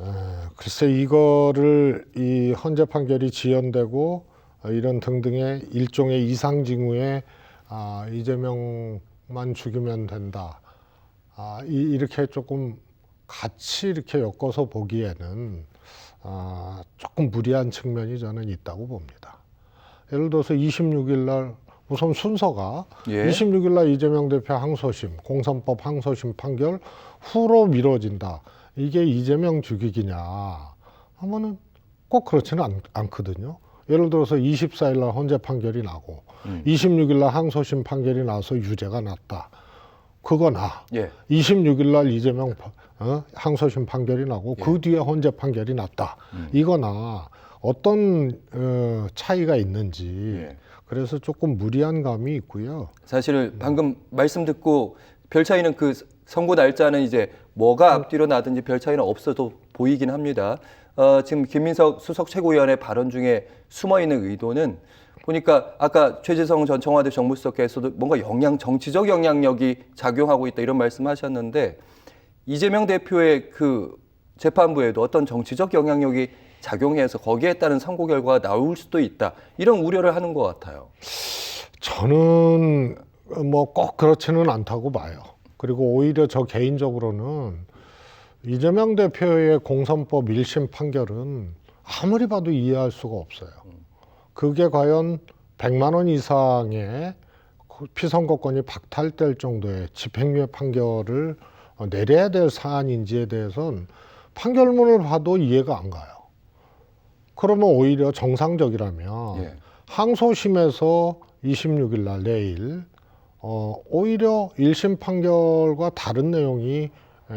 어, 글쎄 이거를 이 헌재 판결이 지연되고 어, 이런 등등의 일종의 이상 징후에 아, 이재명만 죽이면 된다. 아, 이, 이렇게 조금 같이 이렇게 엮어서 보기에는 아, 조금 무리한 측면이 저는 있다고 봅니다. 예를 들어서 26일 날 우선 순서가 예. 26일 날 이재명 대표 항소심, 공선법 항소심 판결 후로 미뤄진다. 이게 이재명 죽이기냐 하면은 꼭 그렇지는 않, 않거든요. 예를 들어서 24일 날 헌재 판결이 나고 음. 26일 날 항소심 판결이 나서 유죄가 났다. 그거나 예. 26일 날 이재명 파- 어? 항소심 판결이 나고 그 뒤에 헌재 판결이 났다. 이거나 어떤 어, 차이가 있는지 예. 그래서 조금 무리한 감이 있고요. 사실 방금 말씀 듣고 별 차이는 그 선고 날짜는 이제 뭐가 앞뒤로 나든지 별 차이는 없어도 보이긴 합니다. 어, 지금 김민석 수석 최고위원의 발언 중에 숨어 있는 의도는 보니까 아까 최재성 전 청와대 정무수석께서도 뭔가 영향 정치적 영향력이 작용하고 있다 이런 말씀하셨는데 이재명 대표의 그 재판부에도 어떤 정치적 영향력이 작용해서 거기에 따른 선고 결과가 나올 수도 있다 이런 우려를 하는 것 같아요. 저는 뭐 꼭 그렇지는 않다고 봐요. 그리고 오히려 저 개인적으로는 이재명 대표의 공선법 1심 판결은 아무리 봐도 이해할 수가 없어요. 그게 과연 100만 원 이상의 그 피선거권이 박탈될 정도의 집행유예 판결을 어, 내려야 될 사안인지에 대해서는 판결문을 봐도 이해가 안 가요. 그러면 오히려 정상적이라면 예. 항소심에서 26일 날 내일 어, 오히려 1심 판결과 다른 내용이 에,